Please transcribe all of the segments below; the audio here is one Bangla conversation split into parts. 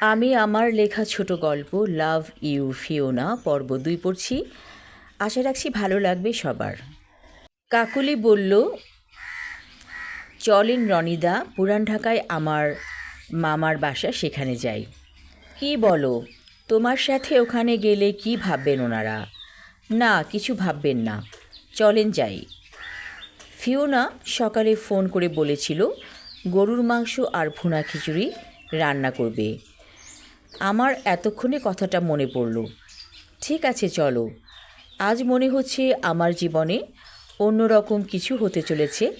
আমি আমার লেখা ছোট গল্প, লাভ ইউ ফিওনা, পর্ব দুই পড়ছি। আশা রাখছি ভালো লাগবে সবার। কাকুলি বলল, চলেন রনিদা, পুরান ঢাকায় আমার মামার বাসা সেখানে যাই। কি বলো, তোমার সাথে ওখানে গেলে কি ভাববেন ওনারা? না, কিছু ভাববেন না। চলেন যাই। ফিওনা সকালে ফোন করে বলেছিল, গরুর মাংস আর ভুনা খিচুড়ি রান্না করবে। আমার এতক্ষণে কথাটা মনে পড়ল। ঠিক আছে, চলো। আজ মনে হচ্ছে আমার জীবনে অন্যরকম কিছু হতে চলেছে,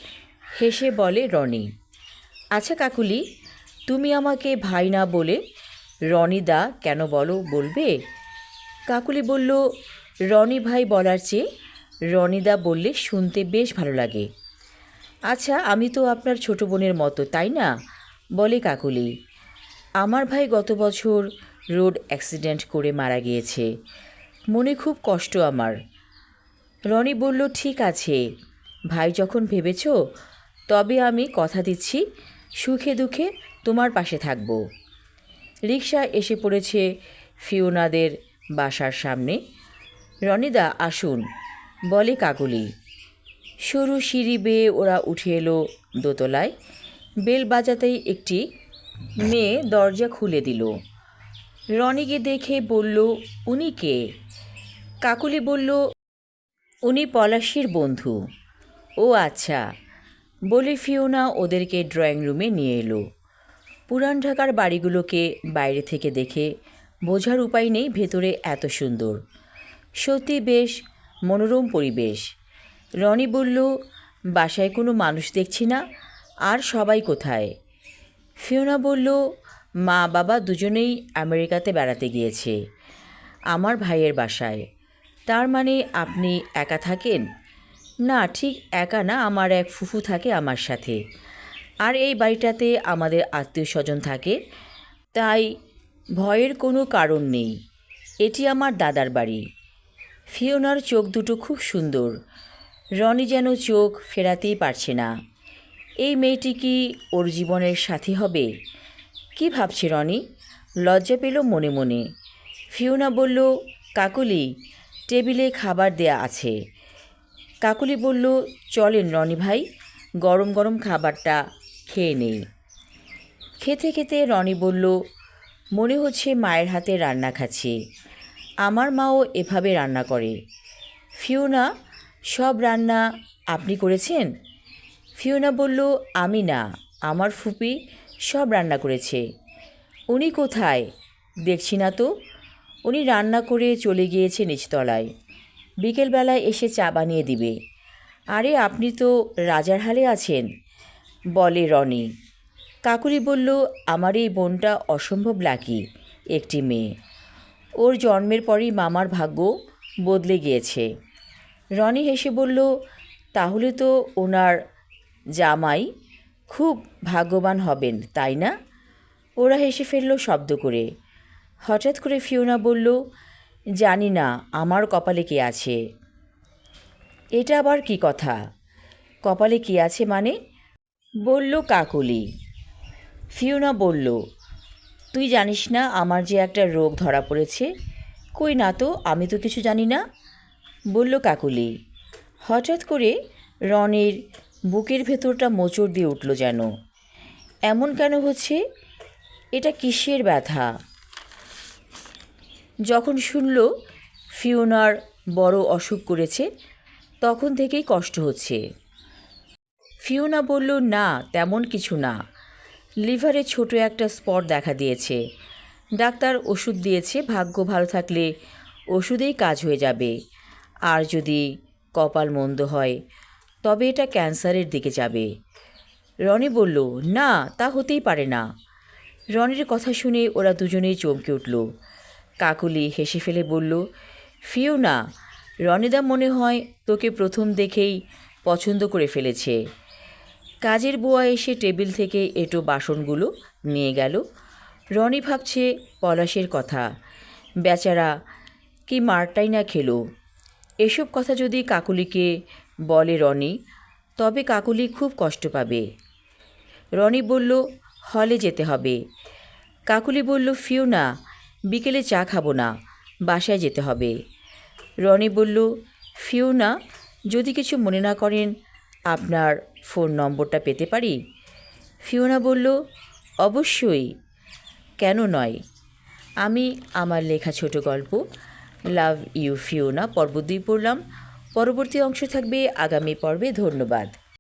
হেসে বলে রনি। আচ্ছা কাকুলি, তুমি আমাকে ভাই না বলে রনি দা কেন বলো, বলবে? কাকুলি বলল, রনি ভাই বলার চেয়ে রনিদা বললে শুনতে বেশ ভালো লাগে। আচ্ছা আমি তো আপনার ছোট বোনের মতো, তাই না? বলে কাকুলি। আমার ভাই গত বছর রোড অ্যাক্সিডেন্ট করে মারা গিয়েছে। মনে খুব কষ্ট আমার। রনি বলল, ঠিক আছে। ভাই, যখন ভেবেছ, তবে আমি কথা দিচ্ছি। সুখে দুঃখে তোমার পাশে থাকব। রিক্সা এসে পড়েছে ফিওনাদের বাসার সামনে। রনিদা, আসুন। বলে কাকুলি। সরু সিঁড়ি বেয়ে ওরা উঠে এলো দোতলায়। বেল বাজাতেই একটি মেয়ে দরজা খুলে দিল। রনিকে দেখে বলল, উনি কে? কাকুলি বলল, উনি পলাশির বন্ধু। ও আচ্ছা। বলে ফিওনা ওদেরকে ড্রয়িং রুমে নিয়ে এলো। পুরান ঢাকার বাড়িগুলোকে বাইরে থেকে দেখে বোঝার উপায় নেই ভেতরে এত সুন্দর। সত্যি বেশ মনোরম পরিবেশ। রনি বলল, বাসায় কোনো মানুষ দেখছি না, আর সবাই কোথায়? ফিওনা বলল, মা বাবা দুজনেই আমেরিকাতে বেড়াতে গিয়েছে, আমার ভাইয়ের বাসায়। তার মানে আপনি একা থাকেন? না, ঠিক একা না, আমার এক ফুফু থাকে আমার সাথে। আর এই বাড়িটাতে আমাদের আত্মীয় স্বজন থাকে, তাই ভয়ের কোনো কারণ নেই। এটি আমার দাদার বাড়ি। ফিওনার চোখ দুটো খুব সুন্দর। রনি যেন চোখ ফেরাতেই পারছে না। এই মেয়েটি কি ওর জীবনের সাথী হবে? কি ভাবছে রনি? লজ্জা পেল মনে মনে। ফিওনা বলল, কাকুলি, টেবিলে খাবার দেয়া আছে। কাকুলি বলল, চলেন রনি ভাই, গরম গরম খাবারটা খেয়ে নেই। খেতে খেতে রনি বলল, মনে হচ্ছে মায়ের হাতে রান্না খাচ্ছে। আমার মাও এভাবে রান্না করে। ফিওনা, সব রান্না আপনি করেছেন? ফিওনা বলল, আমি না, আমার ফুপি সব রান্না করেছে। উনি কোথায়? দেখছি না তো। উনি রান্না করে চলে গিয়েছে নিচতলায়। বিকেলবেলায় এসে চা বানিয়ে দিবে। আরে, আপনি তো রাজার হালে আছেন, বলে রনি। কাকুলি বলল, আমার এই বোনটা অসম্ভব লাকি, একটি মেয়ে। ওর জন্মের পরই মামার ভাগ্য বদলে গিয়েছে। রনি হেসে বলল, তাহলে তো ওনার জামাই খুব ভাগ্যবান হবেন, তাই না? ওরা হেসে ফেলল শব্দ করে। হঠাৎ করে ফিওনা বলল, জানি না, আমার কপালে কে আছে? এটা আবার কি কথা? কপালে কি আছে মানে? বলল কাকুলি। ফিওনা বলল, তুই জানিস না, আমার যে একটা রোগ ধরা পড়েছে? কই না তো, আমি তো কিছু জানি না? বলল কাকলি। হঠাৎ করে রনির বুকের ভেতরটা মোচড় দিয়ে উঠল যেন। এমন কেন হচ্ছে? এটা কিসের ব্যথা? যখন শুনল ফিওনার বড় অসুখ করেছে, তখন থেকেই কষ্ট হচ্ছে। ফিওনা বলল, না, তেমন কিছু না। লিভারে ছোট একটা স্পট দেখা দিয়েছে। ডাক্তার ওষুধ দিয়েছে, ভাগ্য ভালো থাকলে ওষুধেই কাজ হয়ে যাবে। আর যদি কপাল মন্দ হয় তবে এটা ক্যান্সারের দিকে যাবে। রনি বলল, না, তা হতেই পারে না। রনির কথা শুনে ওরা দুজনেই চমকে উঠল। কাকুলি হেসে ফেলে বলল ফিও না রনিদা মনে হয় তোকে প্রথম দেখেই পছন্দ করে ফেলেছে। কাজের বুয়া এসে টেবিল থেকে এটো বাসনগুলো নিয়ে গেল। রনি ভাবছে পলাশের কথা। বেচারা কি মারটাই না খেলো। এসব কথা যদি কাকুলিকে বলে রনি, তবে কাকুলি খুব কষ্ট পাবে। রনি বলল, হলে যেতে হবে। কাকুলি বলল ফিউ না, বিকেলে চা খাব না, বাসায় যেতে হবে। রনি বলল ফিউ না, যদি কিছু মনে না করেন, আপনার ফোন নম্বরটা পেতে পারি? ফিওনা বলল, অবশ্যই, কেন নয়। আমি আমার লেখা ছোট গল্প, লাভ ইউ ফিওনা পর্ব দুই পড়লাম। পরবর্তী অংশ থাকবে আগামী পর্বে। ধন্যবাদ।